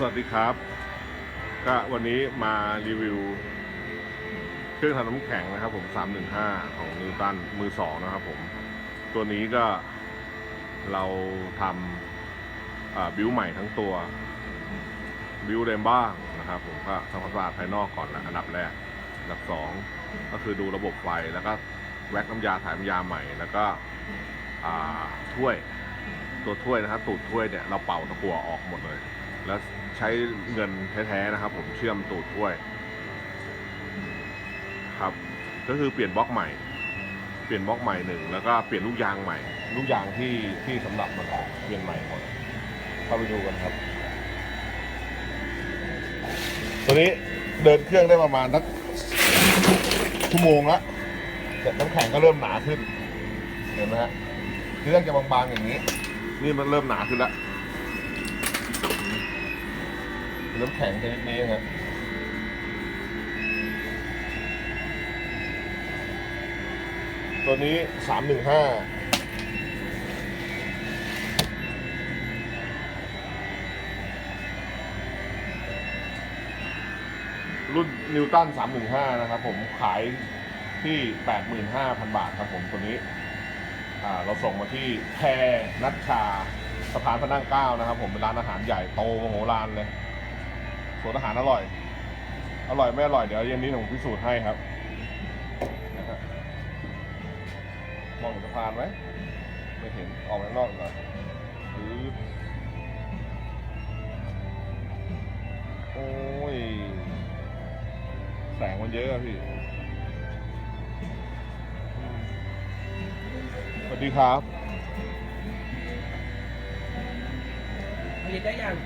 สวัสดีครับ ก็วันนี้มารีวิว เครื่องทำน้ำแข็งนะครับ ผม 315 ของนิวตันมือสองนะครับผม ตัวนี้ก็เราทำบิวใหม่ทั้งตัว บิวเดมบ้างนะครับ ผมก็ทำความสะอาดภายนอกก่อนนะอันดับแรก อันดับสองก็คือดูระบบไฟแล้วก็แว็กน้ำยาถ่ายน้ำยาใหม่แล้วก็ถ้วยตัวถ้วยนะครับ ตูดถ้วยเนี่ยเราเป่าตะกั่วออกหมดเลย แล้วใช้เงินแท้ๆนะครับ ผมเชื่อมตูดถ้วย ครับ ก็คือเปลี่ยนบล็อกใหม่ เปลี่ยนบล็อกใหม่หนึ่งแล้วก็เปลี่ยนลูกยางใหม่ ลูกยางที่ที่สำหรับมันออกเปลี่ยนใหม่หมดเข้าไปดูกันครับ ตัวนี้เดินเครื่องได้ประมาณสักชั่วโมงละแต่น้ำแข็งก็เริ่มหนาขึ้น เห็นไหมฮะเครื่องจะบางๆอย่างนี้ นี่มันเริ่มหนาขึ้นแล้ว น้ำแข็งชนิดนี้ครับตัวนี้สามหนึ่งห้ารุ่นนิวตัน315นะครับผมขายที่85,000บาทครับผมตัวนี้เราส่งมาที่แพรนัชชาสะพานพระนั่งเก้านะครับผมเป็นร้านอาหารใหญ่โตมโหฬารเลย วนอาหารอร่อย อร่อยไม่อร่อยเดี๋ยวเย็นนี้ผมพิสูจน์ให้ครับมองเห็นสะพานไหมไม่เห็นออกไปข้างนอกหน่อยหรือโอ้ย แสงมันเยอะอะพี่สวัสดีครับผลิตได้ยัง